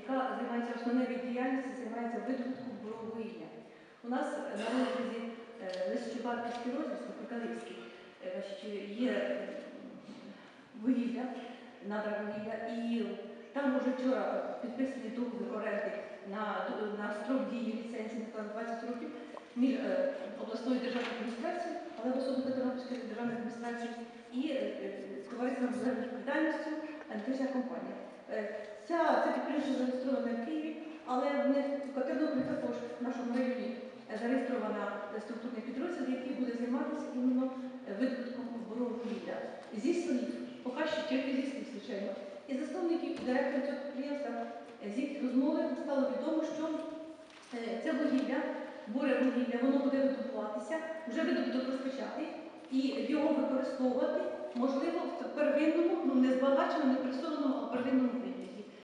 яка займається основною діяльністю, займається видобутком буровугілля. У нас на розгляді Лисичубарківський розвиток, Прикалівський, значить, є е, вугілля, надра вугілля, і там вже вчора підписаний договір оренди на, на строк дії ліцензії на 20 років між е, обласною державною адміністрацією, але особі Тернопільської державної адміністрації і е, е, товариством з відповідальністю аналітична компанія. Е, Ця, це підприємство зареєстроване в Києві, але в них в Тернополі також в нашому районі е, зареєстрована е, структурний підрозділ, який буде займатися іменно е, видобутком оборонного вугілля. Зі слів, поки що тільки зі слів, звичайно. І засновників директора цього підприємства е, з їх розмови стало відомо, що е, це вугілля, буре вугілля, воно буде видобуватися, вже видобуток розпочати, і його використовувати можливо в первинному, ну не збагаченому, не